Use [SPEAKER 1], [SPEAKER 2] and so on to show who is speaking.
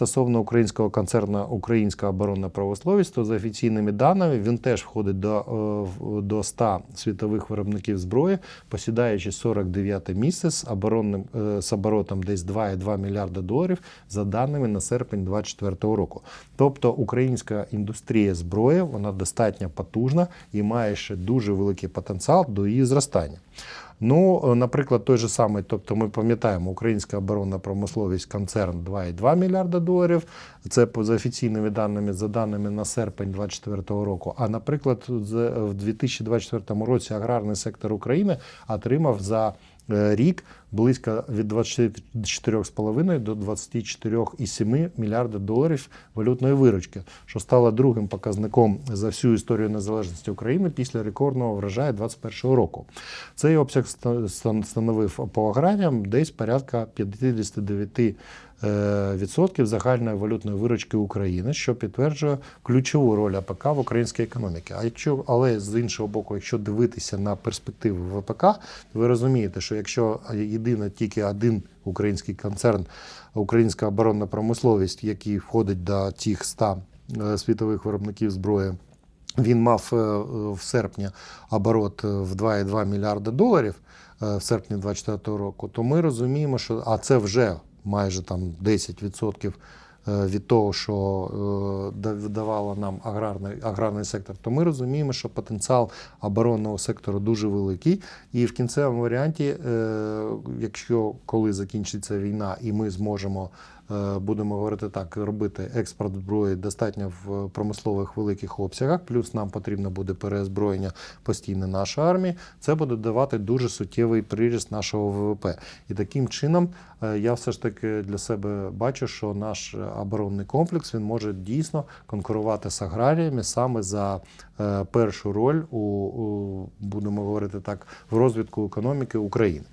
[SPEAKER 1] стосовно українського концерну Українська оборонна промисловість, то за офіційними даними він теж входить до, е, до 100 світових виробників зброї, посідаючи 49 місце з оборонним е, з оборотом десь 2,2 мільярда доларів за даними на серпень 2024 року. Тобто українська індустрія зброї вона достатньо потужна і має ще дуже великий потенціал до її зростання. Ну, е, наприклад, той же самий, тобто ми пам'ятаємо, українська оборонна промисловість концерн 2,2 мільярда доларів. Це за офіційними даними, за даними на серпень 2024 року. А наприклад, з- в 2024 році аграрний сектор України отримав за е, рік близько від 24,5 до 24,7 мільярда доларів валютної виручки, що стало другим показником за всю історію незалежності України після рекордного врожаю 2021 року. Цей обсяг ста- стан- становив по аграріям десь порядка 59 е, відсотків загальної валютної виручки України, що підтверджує ключову роль АПК в українській економіці. А якщо, але з іншого боку, якщо дивитися на перспективи ВПК, ви розумієте, що якщо єдино тільки один український концерн, українська оборонна промисловість, який входить до тих 100 е, світових виробників зброї. Він мав е, в серпні оборот е, в 2,2 мільярда доларів е, в серпні 2024 року, то ми розуміємо, що а це вже майже там 10% е, від того, що е, да- видавало нам аграрний, аграрний сектор, то ми розуміємо, що потенціал оборонного сектору дуже великий. І в кінцевому варіанті, е, якщо коли закінчиться війна, і ми зможемо е, будемо говорити так, робити експорт зброї достатньо в промислових великих обсягах. Плюс нам потрібно буде переозброєння постійне нашої армії. Це буде давати дуже суттєвий приріст нашого ВВП. І таким чином е, я все ж таки для себе бачу, що наш оборонний комплекс він може дійсно конкурувати з аграріями саме за е, першу роль у, у будемо говорити так в розвитку економіки України.